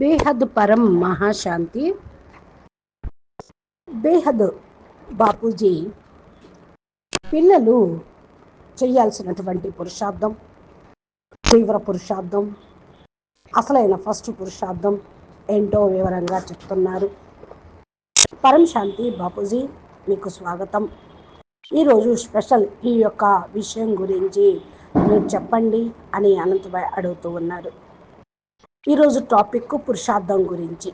బేహద్ పరం మహాశాంతి. బేహద్ బాపూజీ పిల్లలు చేయాల్సినటువంటి పురుషార్థం తీవ్ర పురుషార్థం అసలైన ఫస్ట్ పురుషార్థం ఏంటో వివరంగా చెప్తున్నారు. పరం శాంతి బాపూజీ మీకు స్వాగతం. ఈరోజు స్పెషల్ ఈ యొక్క విషయం గురించి మీరు చెప్పండి అని అనంతభాయ్ అడుగుతూ ఉన్నారు. ఈరోజు టాపిక్ పురుషార్థం గురించి.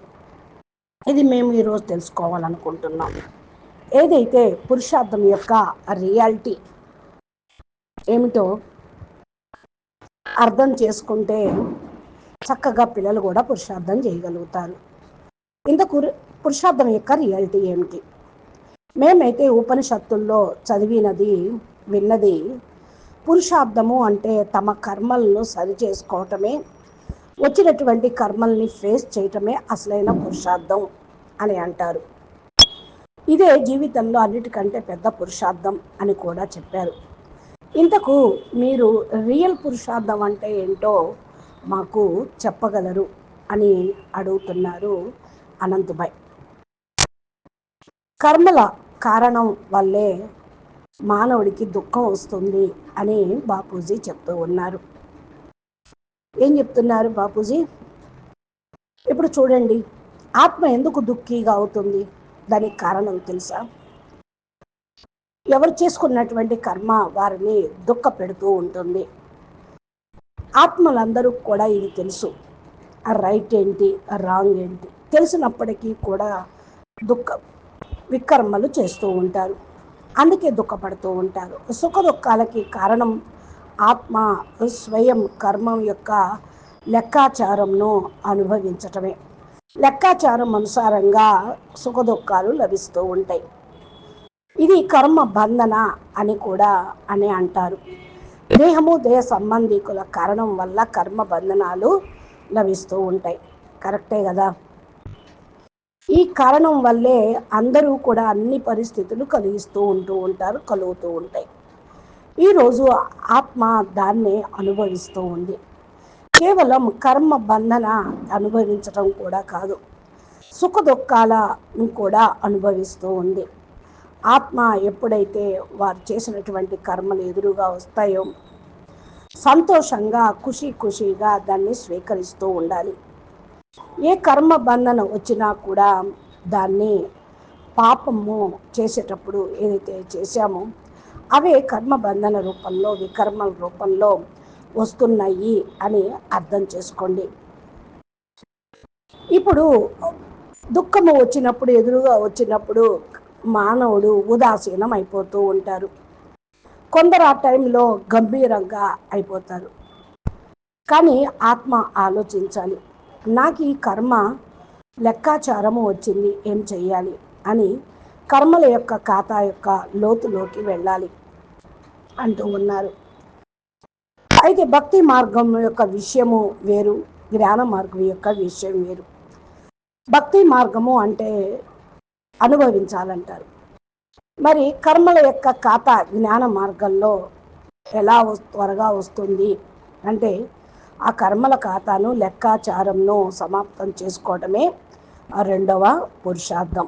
ఇది మేము ఈరోజు తెలుసుకోవాలనుకుంటున్నాం. ఏదైతే పురుషార్థం యొక్క రియాలిటీ ఏమిటో అర్థం చేసుకుంటే చక్కగా పిల్లలు కూడా పురుషార్థం చేయగలుగుతారు. ఇంత పురుషార్థం యొక్క రియాలిటీ ఏమిటి? మేమైతే ఉపనిషత్తుల్లో చదివినది విన్నది పురుషార్థము అంటే తమ కర్మలను సరి చేసుకోవటమే. వచ్చినటువంటి కర్మల్ని ఫేస్ చేయటమే అసలైన పురుషార్థం అని అంటారు. ఇదే జీవితంలో అన్నిటికంటే పెద్ద పురుషార్థం అని కూడా చెప్పారు. ఇంతకు మీరు రియల్ పురుషార్థం అంటే ఏంటో మాకు చెప్పగలరు అని అడుగుతున్నారు అనంతభాయ్ కర్మల కారణం వల్లే మానవుడికి దుఃఖం వస్తుంది అని బాపూజీ చెప్తూ ఉన్నారు. ఏం చెప్తున్నారు బాపూజీ? ఇప్పుడు చూడండి ఆత్మ ఎందుకు దుఃఖీగా అవుతుంది? దానికి కారణం తెలుసా? ఎవరు చేసుకున్నటువంటి కర్మ వారిని దుఃఖ పెడుతూ ఉంటుంది. ఆత్మలందరూ కూడా ఇది తెలుసు. రైట్ ఏంటి రాంగ్ ఏంటి? తెలిసినప్పటికీ కూడా దుఃఖ వికర్మలు చేస్తూ ఉంటారు. అందుకే దుఃఖపడుతూ ఉంటారు. సుఖ దుఃఖాలకి కారణం ఆత్మ స్వయం కర్మం యొక్క లెక్కాచారంను అనుభవించటమే. లెక్కాచారం అనుసారంగా సుఖదుఖాలు లభిస్తూ ఉంటాయి. ఇది కర్మ బంధన అని కూడా అని అంటారు. దేహము దేహ సంబంధికుల కారణం వల్ల కర్మ బంధనాలు లభిస్తూ ఉంటాయి. కరెక్టే కదా? ఈ కారణం వల్లే అందరూ కూడా అన్ని పరిస్థితులు కలిగిస్తూ ఉంటూ ఉంటారు కలుగుతూ ఉంటాయి. ఈరోజు ఆత్మ దాన్ని అనుభవిస్తూ ఉంది. కేవలం కర్మ బంధన అనుభవించటం కూడా కాదు సుఖ దుఃఖాలను కూడా అనుభవిస్తూ ఉంది. ఆత్మ ఎప్పుడైతే వారు చేసినటువంటి కర్మలు ఎదురుగా వస్తాయో సంతోషంగా ఖుషి ఖుషిగా దాన్ని స్వీకరిస్తూ ఉండాలి. ఏ కర్మ బంధన వచ్చినా కూడా దాన్ని పాపము చేసేటప్పుడు ఏదైతే చేశామో అవే కర్మ బంధన రూపంలో వికర్మల రూపంలో వస్తున్నాయి అని అర్థం చేసుకోండి. ఇప్పుడు దుఃఖము వచ్చినప్పుడు ఎదురుగా వచ్చినప్పుడు మానవుడు ఉదాసీనం అయిపోతూ ఉంటారు. కొందరు ఆ టైంలో గంభీరంగా అయిపోతారు. కానీ ఆత్మ ఆలోచించాలి. నాకు ఈ కర్మ లెక్కాచారము వచ్చింది ఏం చెయ్యాలి అని కర్మల యొక్క ఖాతా యొక్క లోతులోకి వెళ్ళాలి అంటూ ఉన్నారు. అయితే భక్తి మార్గం యొక్క విషయము వేరు జ్ఞాన మార్గం యొక్క విషయం వేరు. భక్తి మార్గము అంటే అనుభవించాలంటారు. మరి కర్మల యొక్క ఖాతా జ్ఞాన మార్గంలో ఎలా త్వరగా వస్తుంది అంటే ఆ కర్మల ఖాతాను లెక్కాచారంను సమాప్తం చేసుకోవటమే ఆ రెండవ పురుషార్థం.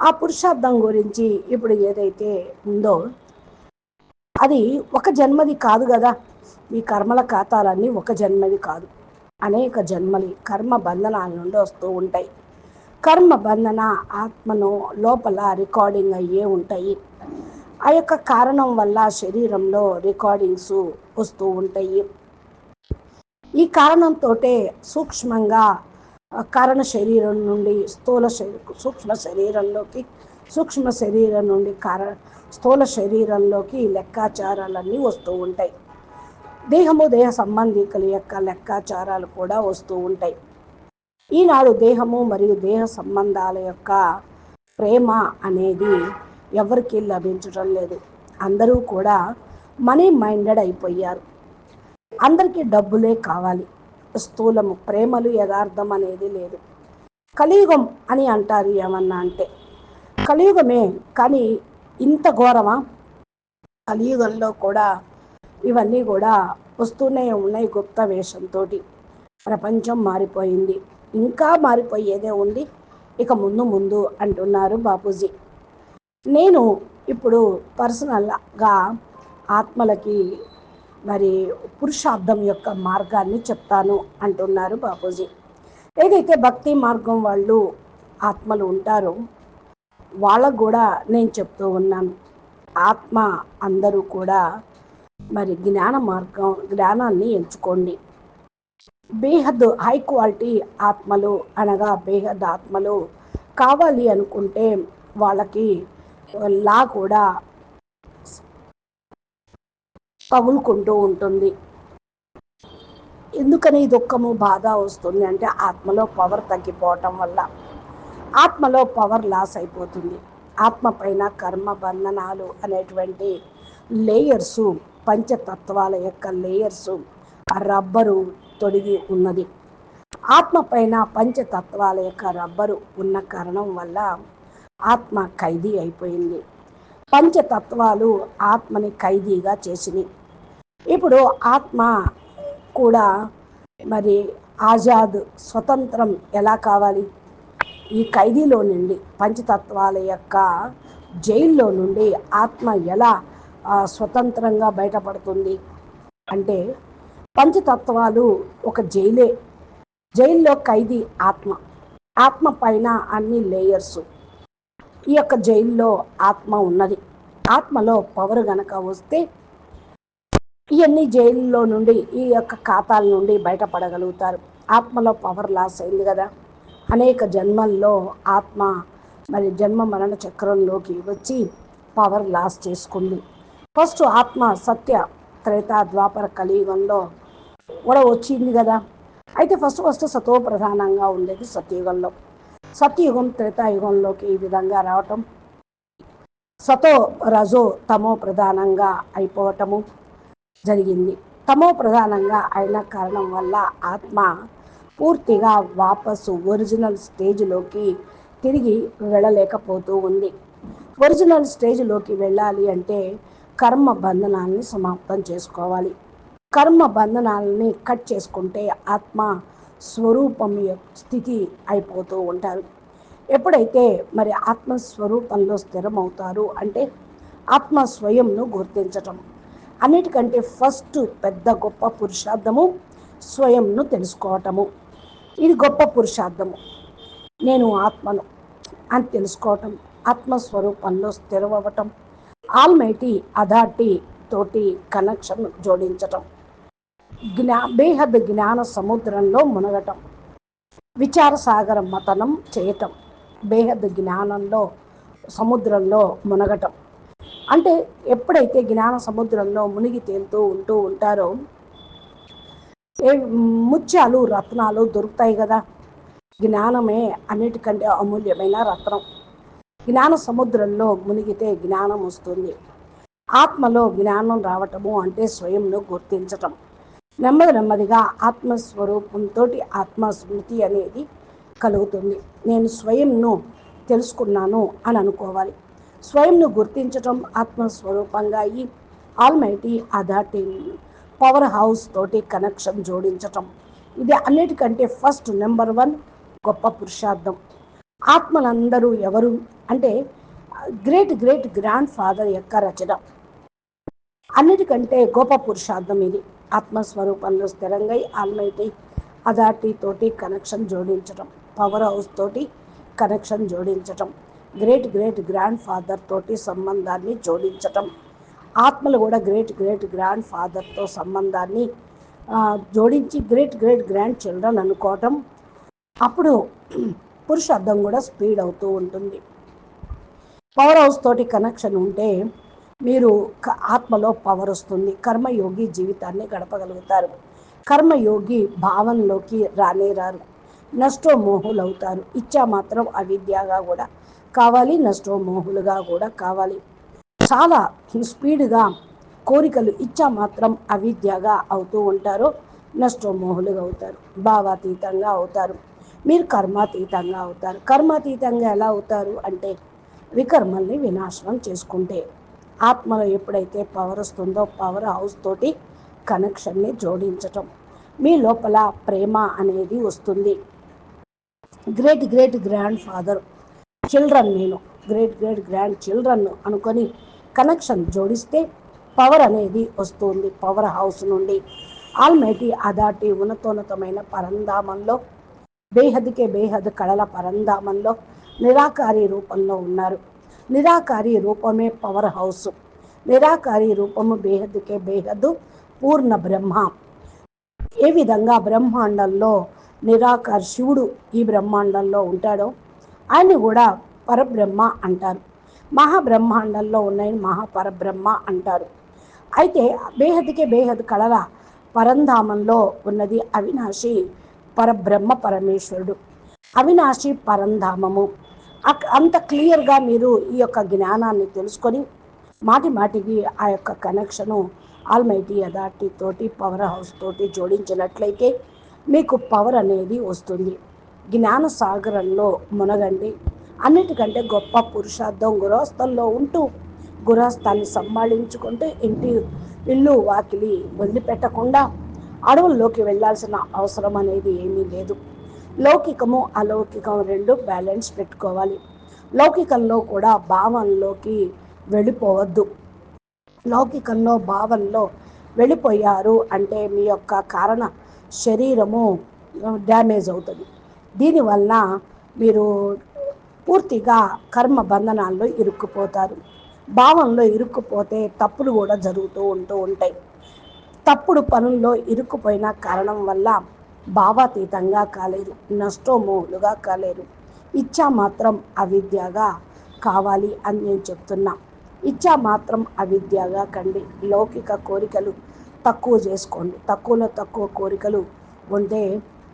ఆ పురుషార్థం గురించి ఇప్పుడు ఏదైతే ఉందో అది ఒక జన్మది కాదు కదా. ఈ కర్మల ఖాతాలన్నీ ఒక జన్మది కాదు. అనేక జన్మలి కర్మ బంధనాల నుండి వస్తూ ఉంటాయి. కర్మ బంధన ఆత్మను లోపల రికార్డింగ్ అయ్యే ఉంటాయి. ఆ యొక్క కారణం వల్ల శరీరంలో రికార్డింగ్స్ వస్తూ ఉంటాయి. ఈ కారణంతో సూక్ష్మంగా కారణ శరీరం నుండి స్థూల సూక్ష్మ శరీరంలోకి సూక్ష్మ శరీరం నుండి కార స్థూల శరీరంలోకి లెక్కాచారాలన్నీ వస్తూ ఉంటాయి. దేహము దేహ సంబంధికుల యొక్క లెక్కాచారాలు కూడా వస్తూ ఉంటాయి. ఈనాడు దేహము మరియు దేహ సంబంధాల యొక్క ప్రేమ అనేది ఎవరికి లభించడం లేదు. అందరూ కూడా మనీ మైండెడ్ అయిపోయారు. అందరికీ డబ్బులే కావాలి. స్థూలము ప్రేమలు యథార్థం అనేది లేదు. కలియుగం అని అంటారు ఏమన్నా అంటే కలియుగమే కానీ ఇంత ఘోరమా? కలియుగంలో కూడా ఇవన్నీ కూడా వస్తూనే ఉన్నాయి గుప్త వేషంతో ప్రపంచం మారిపోయింది. ఇంకా మారిపోయేదే ఉంది. ఇక ముందు ముందు అంటున్నారు బాపూజీ. నేను ఇప్పుడు పర్సనల్గా ఆత్మలకి మరి పురుషార్థం యొక్క మార్గాన్ని చెప్తాను అంటున్నారు బాపూజీ. ఏదైతే భక్తి మార్గం వాళ్ళు ఆత్మలు ఉంటారో వాళ్ళకు కూడా నేను చెప్తూ ఉన్నాను. ఆత్మ అందరూ కూడా మరి జ్ఞాన మార్గం జ్ఞానాన్ని ఎంచుకోండి. బేహద్ హై క్వాలిటీ ఆత్మలు అనగా బేహద్ ఆత్మలు కావాలి అనుకుంటే వాళ్ళకి లా కూడా తగులుకుంటూ ఉంటుంది. ఎందుకని దుఃఖము బాధ వస్తుంది అంటే ఆత్మలో పవర్ తగ్గిపోవటం వల్ల. ఆత్మలో పవర్ లాస్ అయిపోతుంది. ఆత్మ పైన కర్మ బంధనాలు అనేటువంటి లేయర్సు పంచతత్వాల యొక్క లేయర్సు రబ్బరు తొడిగి ఉన్నది. ఆత్మ పైన పంచతత్వాల యొక్క రబ్బరు ఉన్న కారణం వల్ల ఆత్మ ఖైదీ అయిపోయింది. పంచతత్వాలు ఆత్మని ఖైదీగా చేసినాయి. ఇప్పుడు ఆత్మ కూడా మరి ఆజాద్ స్వతంత్రం ఎలా కావాలి? ఈ ఖైదీలో నుండి పంచతత్వాల యొక్క జైల్లో నుండి ఆత్మ ఎలా స్వతంత్రంగా బయటపడుతుంది? అంటే పంచతత్వాలు ఒక జైలే. జైల్లో ఖైదీ ఆత్మ. ఆత్మ పైన అన్ని లేయర్స్. ఈ యొక్క జైల్లో ఆత్మ ఉన్నది. ఆత్మలో పవర్ గనక వస్తే ఇవన్నీ జైల్లో నుండి ఈ యొక్క ఖాతాల నుండి బయటపడగలుగుతారు. ఆత్మలో పవర్ లాస్ అయింది కదా. అనేక జన్మల్లో ఆత్మ మరి జన్మ మరణ చక్రంలోకి వచ్చి పవర్ లాస్ చేసుకుంది. ఫస్ట్ ఆత్మ సత్య త్రేత ద్వాపర కలియుగంలో కూడా వచ్చింది కదా. అయితే ఫస్ట్ ఫస్ట్ సతో ప్రధానంగా ఉండేది సత్యయుగంలో. సత్యయుగం త్రేతాయుగంలోకి ఈ విధంగా రావటం సతో రజో తమో ప్రధానంగా అయిపోవటము జరిగింది. తమో ప్రధానంగా అయిన కారణం వల్ల ఆత్మ పూర్తిగా వాపసు ఒరిజినల్ స్టేజ్లోకి తిరిగి వెళ్ళలేకపోతూ ఉంది. ఒరిజినల్ స్టేజ్లోకి వెళ్ళాలి అంటే కర్మ బంధనాలని సమాప్తం చేసుకోవాలి. కర్మ బంధనాలని కట్ చేసుకుంటే ఆత్మ స్వరూపం స్థితి అయిపోతూ ఉంటారు. ఎప్పుడైతే మరి ఆత్మస్వరూపంలో స్థిరమవుతారు అంటే ఆత్మ స్వయంను గుర్తించటం. అన్నిటికంటే ఫస్ట్ పెద్ద గొప్ప పురుషార్థము స్వయంను తెలుసుకోవటము. ఇది గొప్ప పురుషార్థము. నేను ఆత్మను అని తెలుసుకోవటం ఆత్మస్వరూపంలో స్థిరవటం ఆల్మైటీ అథారిటీ తోటి కనెక్షన్ జోడించటం జ్ఞా బేహద్ జ్ఞాన సముద్రంలో మునగటం విచార సాగర మతనం చేయటం బేహద్ జ్ఞానంలో సముద్రంలో మునగటం. అంటే ఎప్పుడైతే జ్ఞాన సముద్రంలో మునిగి తేలుతూ ఉంటూ ఉంటారో ఏ ముత్యాలు రత్నాలు దొరుకుతాయి కదా. జ్ఞానమే అన్నిటికంటే అమూల్యమైన రత్నం. జ్ఞాన సముద్రంలో మునిగితే జ్ఞానం వస్తుంది. ఆత్మలో జ్ఞానం రావటము అంటే స్వయంను గుర్తించటం. నెమ్మది నెమ్మదిగా ఆత్మస్వరూపంతో ఆత్మస్మృతి అనేది కలుగుతుంది. నేను స్వయంను తెలుసుకున్నాను అని అనుకోవాలి. స్వయంను గుర్తించటం ఆత్మస్వరూపంగా ఈ ఆల్మైటీ అధార్టీ పవర్ హౌస్ తోటి కనెక్షన్ జోడించటం. ఇది అన్నిటికంటే ఫస్ట్ నెంబర్ వన్ గొప్ప పురుషార్థం. ఆత్మలందరూ ఎవరు అంటే గ్రేట్ గ్రేట్ గ్రాండ్ ఫాదర్ యొక్క రచన. అన్నిటికంటే గొప్ప పురుషార్థం ఇది. ఆత్మస్వరూపంలో స్థిరంగా ఆల్మైటీ అథార్టీ తోటి కనెక్షన్ జోడించటం. పవర్ హౌస్ తోటి కనెక్షన్ జోడించటం. గ్రేట్ గ్రేట్ గ్రాండ్ ఫాదర్ తోటి సంబంధాన్ని జోడించటం. ఆత్మలు కూడా గ్రేట్ గ్రేట్ గ్రాండ్ ఫాదర్తో సంబంధాన్ని జోడించి గ్రేట్ గ్రేట్ గ్రాండ్ చిల్డ్రన్ అనుకోవటం. అప్పుడు పురుషార్థం కూడా స్పీడ్ అవుతూ ఉంటుంది. పవర్ హౌస్ తోటి కనెక్షన్ ఉంటే మీరు ఆత్మలో పవర్ వస్తుంది. కర్మయోగి జీవితాన్ని గడపగలుగుతారు. కర్మయోగి భావనలోకి రానే రారు. నష్టో మోహులు అవుతారు ఇచ్చా మాత్రం అవిద్యగా కూడా. కావాలి నష్టోమోహులుగా కూడా కావాలి. చాలా స్పీడ్గా కోరికలు ఇచ్చా మాత్రం అవిద్యగా అవుతూ ఉంటారు. నష్టోమోహులుగా అవుతారు. భావాతీతంగా అవుతారు. మీరు కర్మాతీతంగా అవుతారు. కర్మాతీతంగా ఎలా అవుతారు అంటే వికర్మల్ని వినాశనం చేసుకుంటే ఆత్మలో ఎప్పుడైతే పవర్ వస్తుందో పవర్ హౌస్ తోటి కనెక్షన్ని జోడించటం. మీ లోపల ప్రేమ అనేది వస్తుంది. Great great grand father children నేను గ్రేట్ గ్రేట్ గ్రాండ్ చిల్డ్రన్ అనుకొని కనెక్షన్ జోడిస్తే పవర్ అనేది వస్తుంది పవర్ హౌస్ నుండి. ఆల్మైటీ అదాటి ఉన్నతోన్నతమైన పరంధామంలో బేహద్కే బేహద్ కళల పరంధామంలో నిరాకారి రూపంలో ఉన్నారు. నిరాకారి రూపమే పవర్ హౌస్ నిరాకారి రూపము బేహద్కే బేహద్దు పూర్ణ బ్రహ్మ. ఏ విధంగా బ్రహ్మాండంలో నిరాకార్ శివుడు ఈ బ్రహ్మాండంలో ఉంటాడో ఆయన్ని కూడా పరబ్రహ్మ అంటారు. మహాబ్రహ్మాండంలో ఉన్నాయని మహాపరబ్రహ్మ అంటారు. అయితే బేహద్కే బేహద్ కళల పరంధామంలో ఉన్నది అవినాశి పరబ్రహ్మ పరమేశ్వరుడు. అవినాశి పరంధామము. అంత క్లియర్గా మీరు ఈ యొక్క జ్ఞానాన్ని తెలుసుకొని మాటి మాటికి ఆ యొక్క కనెక్షను ఆల్మైటీ అథారిటీ తోటి పవర్ హౌస్ తోటి జోడించినట్లయితే మీకు పవర్ అనేది వస్తుంది. జ్ఞాన సాగరంలో మునగండి. అన్నిటికంటే గొప్ప పురుషార్థం గృహస్థంలో ఉంటూ గురస్థాన్ని సంభాళించుకుంటూ ఇంటి ఇల్లు వాకిలి వదిలిపెట్టకుండా అడవుల్లోకి వెళ్ళాల్సిన అవసరం అనేది ఏమీ లేదు. లౌకికము అలౌకికం రెండు బ్యాలెన్స్ పెట్టుకోవాలి. లౌకికంలో కూడా భావంలోకి వెళ్ళిపోవద్దు. లౌకికంలో భావనలో వెళ్ళిపోయారు అంటే మీ యొక్క కారణ శరీరము డ్యామేజ్ అవుతుంది. దీనివల్ల మీరు పూర్తిగా కర్మ బంధనాల్లో ఇరుక్కుపోతారు. భావంలో ఇరుక్కుపోతే తప్పులు కూడా జరుగుతూ ఉంటూ ఉంటాయి. తప్పుడు పనుల్లో ఇరుక్కుపోయిన కారణం వల్ల భావాతీతంగా కాలేరు నష్టమూలుగా కాలేరు ఇచ్చా మాత్రం అవిద్యగా కావాలి అని నేను చెప్తున్నా. ఇచ్చా మాత్రం అవిద్యగా కండి. లౌకిక కోరికలు తక్కువ చేసుకోండి. తక్కువలో తక్కువ కోరికలు ఉంటే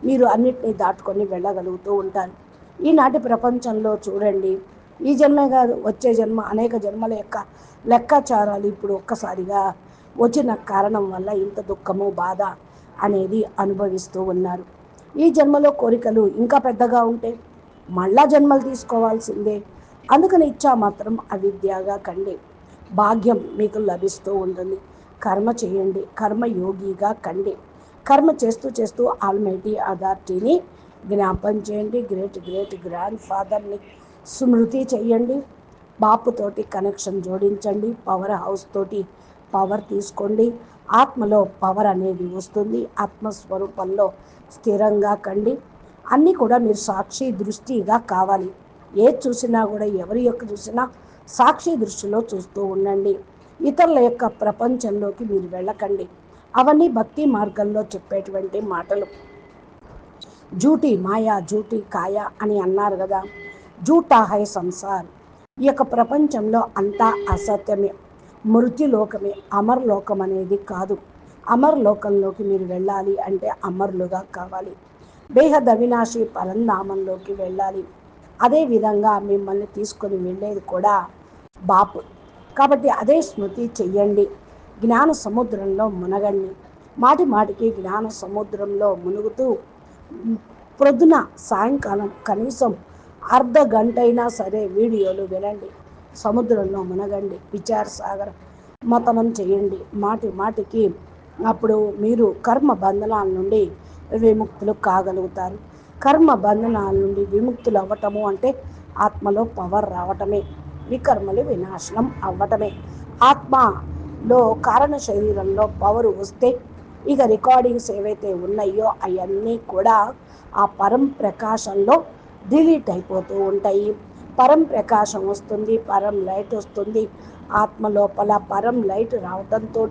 మీరు అన్నిటినీ దాటుకొని వెళ్ళగలుగుతూ ఉంటారు. ఈనాటి ప్రపంచంలో చూడండి ఈ జన్మే కాదు వచ్చే జన్మ అనేక జన్మల యొక్క లెక్కాచారాలు ఇప్పుడు ఒక్కసారిగా వచ్చిన కారణం వల్ల ఇంత దుఃఖము బాధ అనేది అనుభవిస్తూ ఉన్నారు. ఈ జన్మలో కోరికలు ఇంకా పెద్దగా ఉంటే మళ్ళా జన్మలు తీసుకోవాల్సిందే. అందుకని ఇచ్చా మాత్రం అవిద్యగా కండి. భాగ్యం మీకు లభిస్తూ ఉంటుంది. కర్మ చేయండి కర్మయోగిగా కండి. కర్మ చేస్తూ చేస్తూ ఆల్మైటీ అథారిటీని జ్ఞాపం చేయండి. గ్రేట్ గ్రేట్ గ్రాండ్ ఫాదర్ని స్మృతి చేయండి. బాపుతోటి కనెక్షన్ జోడించండి. పవర్ హౌస్ తోటి పవర్ తీసుకోండి. ఆత్మలో పవర్ అనేది వస్తుంది. ఆత్మస్వరూపంలో స్థిరంగా కండి. అన్నీ కూడా మీరు సాక్షి దృష్టిగా కావాలి. ఏది చూసినా కూడా ఎవరి యొక్క చూసినా సాక్షి దృష్టిలో చూస్తూ ఉండండి. ఇతరుల యొక్క ప్రపంచంలోకి మీరు వెళ్ళకండి. అవన్నీ భక్తి మార్గంలో చెప్పేటువంటి మాటలు. జూటి మాయా జూటి కాయ అని అన్నారు కదా. జూటా హై సంసార్. ఈ యొక్క ప్రపంచంలో అంతా అసత్యమే. మృత్యులోకమే అమర్లోకం అనేది కాదు. అమర్లోకంలోకి మీరు వెళ్ళాలి అంటే అమరులుగా కావాలి. బేహద్ అవినాశి పరంధామంలోకి వెళ్ళాలి. అదేవిధంగా మిమ్మల్ని తీసుకొని వెళ్ళేది కూడా బాపు. కాబట్టి అదే స్మృతి చెయ్యండి. జ్ఞాన సముద్రంలో మునగండి. మాటి మాటికి జ్ఞాన సముద్రంలో మునుగుతూ ప్రొద్దున సాయంకాలం కనీసం అర్ధ గంట అయినా సరే వీడియోలు వినండి. సముద్రంలో మునగండి. విచార సాగర మతనం చేయండి. మాటి మాటికి అప్పుడు మీరు కర్మ బంధనాల నుండి విముక్తులు కాగలుగుతారు. కర్మ బంధనాల నుండి విముక్తులు అవ్వటము అంటే ఆత్మలో పవర్ రావటమే. వికర్మలు వినాశనం అవ్వటమే. ఆత్మ లో కారణ శరీరంలో పవర్ వస్తే ఇక రికార్డింగ్స్ ఏవైతే ఉన్నాయో అవన్నీ కూడా ఆ పరం ప్రకాశంలో డిలీట్ అయిపోతూ ఉంటాయి. పరం ప్రకాశం వస్తుంది పరం లైట్ వస్తుంది. ఆత్మ లోపల పరం లైట్ రావడంతో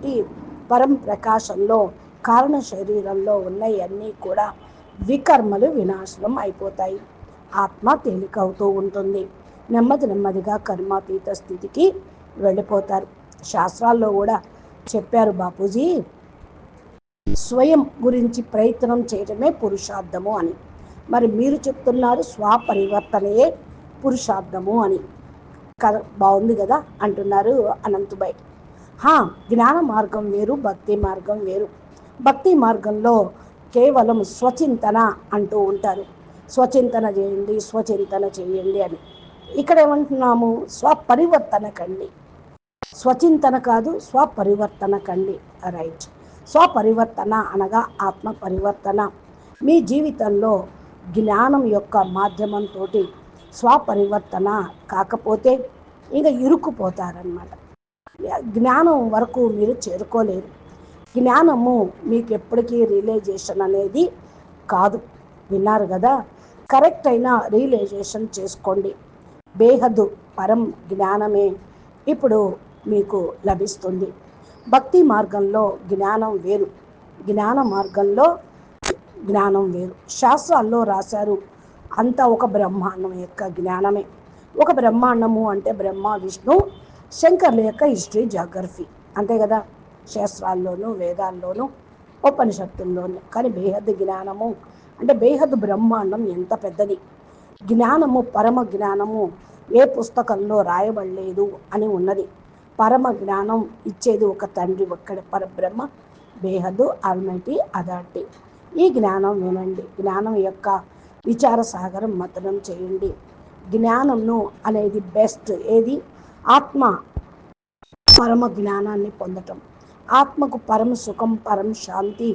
పరం ప్రకాశంలో కారణ శరీరంలో ఉన్నవన్నీ కూడా వికర్మలు వినాశనం అయిపోతాయి. ఆత్మ తేలికవుతూ ఉంటుంది. నెమ్మది నెమ్మదిగా కర్మాతీత స్థితికి వెళ్ళిపోతారు. శాస్త్రాల్లో కూడా చెప్పారు బాపూజీ. స్వయం గురించి ప్రయత్నం చేయడమే పురుషార్థము అని. మరి మీరు చెప్తున్నారు స్వపరివర్తనయే పురుషార్థము అని. కథ బాగుంది కదా అంటున్నారు అనంతుబాయ్. హా జ్ఞాన మార్గం వేరు భక్తి మార్గం వేరు. భక్తి మార్గంలో కేవలం స్వచింతన అంటూ ఉంటారు. స్వచింతన చేయండి స్వచింతన చేయండి అని. ఇక్కడ ఏమంటున్నాము స్వపరివర్తన కండి. స్వచింతన కాదు స్వపరివర్తన కండి. రైట్. స్వపరివర్తన అనగా ఆత్మ పరివర్తన మీ జీవితంలో జ్ఞానం యొక్క మాధ్యమంతో స్వపరివర్తన కాకపోతే ఇంకా ఇరుక్కుపోతారనమాట జ్ఞానం వరకు మీరు చేరుకోలేరు. జ్ఞానము మీకు ఎప్పటికీ రియలైజేషన్ అనేది కాదు. విన్నారు కదా? కరెక్ట్ అయిన రియలైజేషన్ చేసుకోండి. బేహద్దు పరం జ్ఞానమే. ఇప్పుడు మీకు లభిస్తుంది. భక్తి మార్గంలో జ్ఞానం వేరు. జ్ఞాన మార్గంలో జ్ఞానం వేరు. శాస్త్రాల్లో రాశారు అంతా ఒక బ్రహ్మాండం యొక్క జ్ఞానమే. ఒక బ్రహ్మాండము అంటే బ్రహ్మ విష్ణు శంకర్ల యొక్క హిస్టరీ జాగ్రఫీ. అంతే కదా? శాస్త్రాల్లోనూ వేదాల్లోనూ ఉపనిషత్తుల్లోనూ. కానీ బేహద్ జ్ఞానము అంటే బేహద్ బ్రహ్మాండం ఎంత పెద్దది? జ్ఞానము పరమ జ్ఞానము ఏ పుస్తకంలో రాయబడలేదు అని ఉన్నది. పరమ జ్ఞానం ఇచ్చేది ఒక తండ్రి ఒక్కడ. పరబ్రహ్మ బేహద్దు ఆల్మైటీ అదాటి. ఈ జ్ఞానం వినండి. జ్ఞానం యొక్క విచార సాగరం మతనం చేయండి. జ్ఞానంను అనేది బెస్ట్. ఏది? ఆత్మ. పరమ జ్ఞానాన్ని పొందటం. ఆత్మకు పరమ సుఖం పరమ శాంతి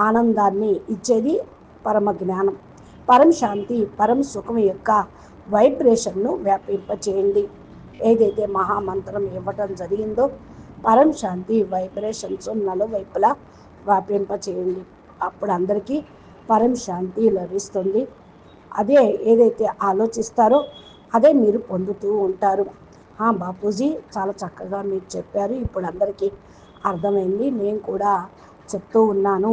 ఆనందాన్ని ఇచ్చేది పరమ జ్ఞానం. పరమ శాంతి పరమ సుఖం యొక్క వైబ్రేషన్ను వ్యాపింపచేయండి. ఏదైతే మహామంత్రం ఇవ్వటం జరిగిందో పరం శాంతి వైబ్రేషన్స్ నలువైపులా వ్యాపింపచేయండి. అప్పుడు అందరికీ పరం శాంతి లభిస్తుంది. అదే ఏదైతే ఆలోచిస్తారో అదే మీరు పొందుతూ ఉంటారు. బాపూజీ చాలా చక్కగా మీరు చెప్పారు. ఇప్పుడు అందరికీ అర్థమైంది. నేను కూడా చెప్తూ ఉన్నాను.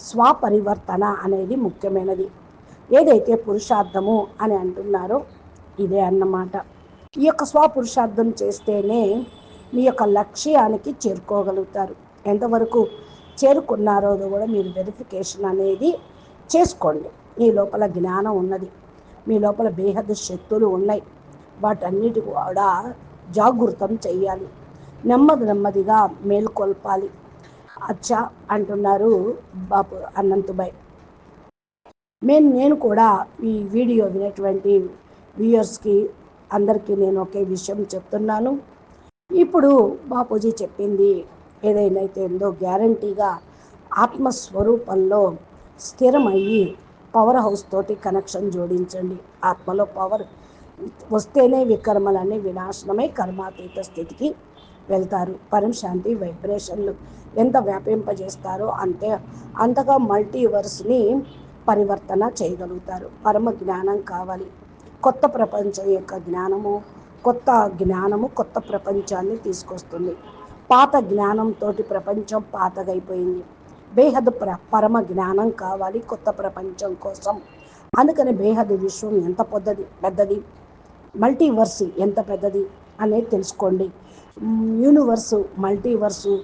స్వపరివర్తన అనేది ముఖ్యమైనది. ఏదైతే పురుషార్థము అని అంటున్నారో ఇదే అన్నమాట. ఈ యొక్క స్వపురుషార్థం చేస్తేనే మీ యొక్క లక్ష్యానికి చేరుకోగలుగుతారు. ఎంతవరకు చేరుకున్నారో కూడా మీరు వెరిఫికేషన్ అనేది చేసుకోండి. మీ లోపల జ్ఞానం ఉన్నది. మీ లోపల బేహద శక్తులు ఉన్నాయి. వాటన్నిటి కూడా జాగృతం చెయ్యాలి. నెమ్మది నెమ్మదిగా మేల్కొల్పాలి. అచ్చా అంటున్నారు బాపు అనంతుబాయ్ మేము నేను కూడా ఈ వీడియో వినేటువంటి వ్యూయర్స్కి అందరికీ నేను ఒకే విషయం చెప్తున్నాను. ఇప్పుడు బాపూజీ చెప్పింది ఏదైనైతే ఉందో గ్యారంటీగా ఆత్మస్వరూపంలో స్థిరమయ్యి పవర్ హౌస్ తోటి కనెక్షన్ జోడించండి. ఆత్మలో పవర్ వస్తేనే వికర్మలన్నీ వినాశనమై కర్మాతీత స్థితికి వెళ్తారు. పరమశాంతి వైబ్రేషన్లు ఎంత వ్యాపింపజేస్తారో అంతే అంతగా మల్టీవర్స్ని పరివర్తన చేయగలుగుతారు. పరమ జ్ఞానం కావాలి. కొత్త ప్రపంచం యొక్క జ్ఞానము కొత్త జ్ఞానము కొత్త ప్రపంచాన్ని తీసుకొస్తుంది. పాత జ్ఞానంతో ప్రపంచం పాతగైపోయింది. బేహద్ ప్ర పరమ జ్ఞానం కావాలి కొత్త ప్రపంచం కోసం. అందుకని బేహద్ విశ్వం ఎంత పెద్దది పెద్దది? మల్టీవర్స్ ఎంత పెద్దది అనేది తెలుసుకోండి. యూనివర్సు మల్టీవర్సు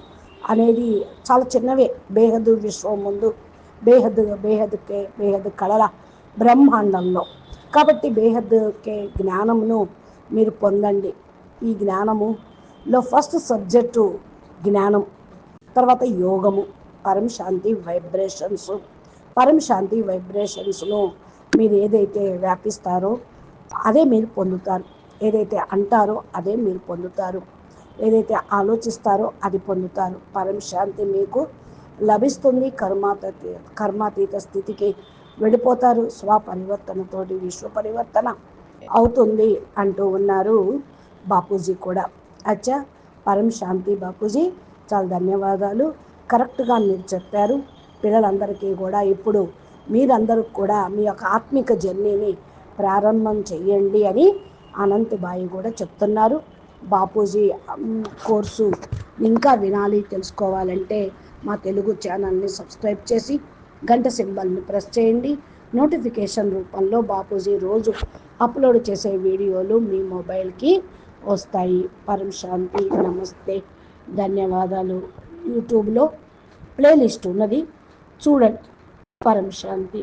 అనేది చాలా చిన్నవే. బేహద్ విశ్వం ముందు బేహద్ బేహద్కే బేహద్ కళల బ్రహ్మాండంలో. కాబట్టి బేహద్కే జ్ఞానమును మీరు పొందండి. ఈ జ్ఞానములో ఫస్ట్ సబ్జెక్టు జ్ఞానం తర్వాత యోగము పరమశాంతి వైబ్రేషన్స్ పరమశాంతి వైబ్రేషన్స్ను మీరు ఏదైతే వ్యాపిస్తారో అదే మీరు పొందుతారు. ఏదైతే అంటారో అదే మీరు పొందుతారు. ఏదైతే ఆలోచిస్తారో అది పొందుతారు. పరమశాంతి మీకు లభిస్తుంది కర్మాత కర్మాతీత స్థితికి. వెళ్ళిపోతారు. స్వపరివర్తనతోటి విశ్వ పరివర్తన అవుతుంది అంటూ ఉన్నారు బాపూజీ కూడా. అచ్చా పరం శాంతి బాపూజీ చాలా ధన్యవాదాలు. కరెక్ట్గా మీరు చెప్పారు. పిల్లలందరికీ కూడా ఇప్పుడు మీరందరూ కూడా మీ యొక్క ఆత్మిక జర్నీని ప్రారంభం చెయ్యండి అని అనంతబాయి కూడా చెప్తున్నారు. బాపూజీ కోర్సు ఇంకా వినాలి తెలుసుకోవాలంటే మా తెలుగు ఛానల్ని సబ్స్క్రైబ్ చేసి గంట సింబల్ని ప్రెస్ చేయండి. నోటిఫికేషన్ రూపంలో బాపూజీ రోజు అప్లోడ్ చేసే వీడియోలు మీ మొబైల్కి వస్తాయి. పరం శాంతి నమస్తే ధన్యవాదాలు. యూట్యూబ్లో ప్లేలిస్ట్ ఉన్నది. చూడండి. పరం శాంతి.